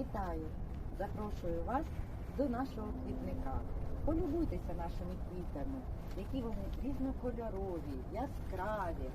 Вітаю! Запрошую вас до нашого квітника. Полюбуйтеся нашими квітами, які вони різнокольорові, яскраві.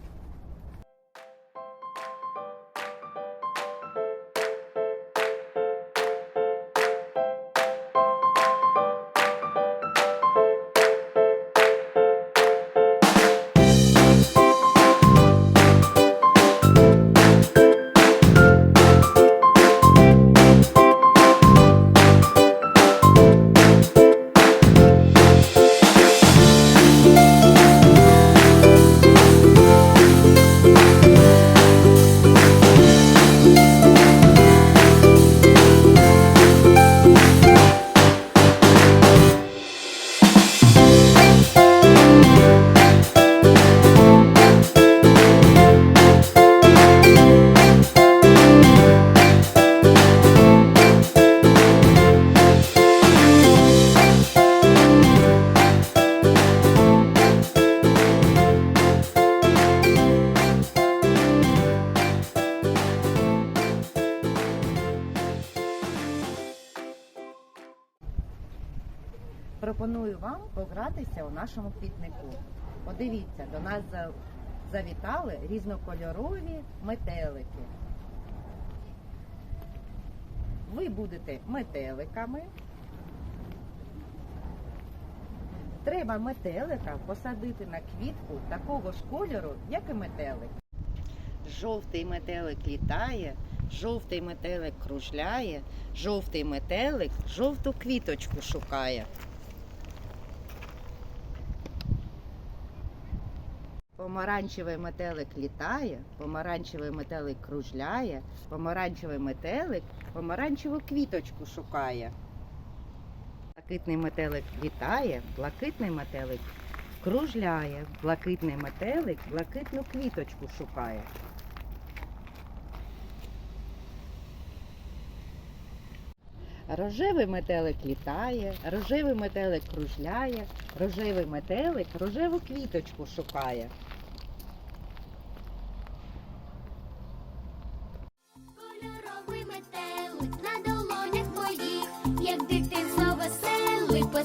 Пропоную вам погратися у нашому квітнику. Подивіться, до нас завітали різнокольорові метелики. Ви будете метеликами. Треба метелика посадити на квітку такого ж кольору, як і метелик. Жовтий метелик літає, жовтий метелик кружляє, жовтий метелик жовту квіточку шукає. Помаранчевий метелик літає, помаранчевий метелик кружляє, помаранчевий метелик помаранчеву квіточку шукає. Блакитний метелик літає, блакитний метелик кружляє, блакитний метелик блакитну квіточку шукає. Рожевий метелик літає, рожевий метелик кружляє, рожевий метелик рожеву квіточку шукає.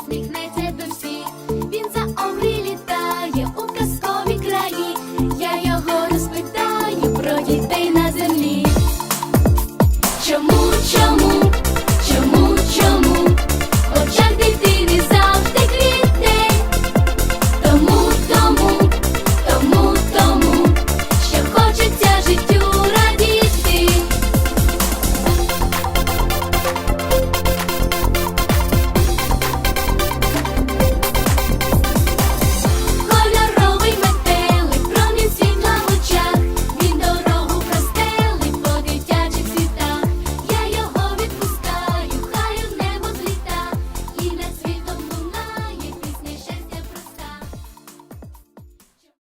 посміхнеться до всіх. Він за омрі літає у казкові краї.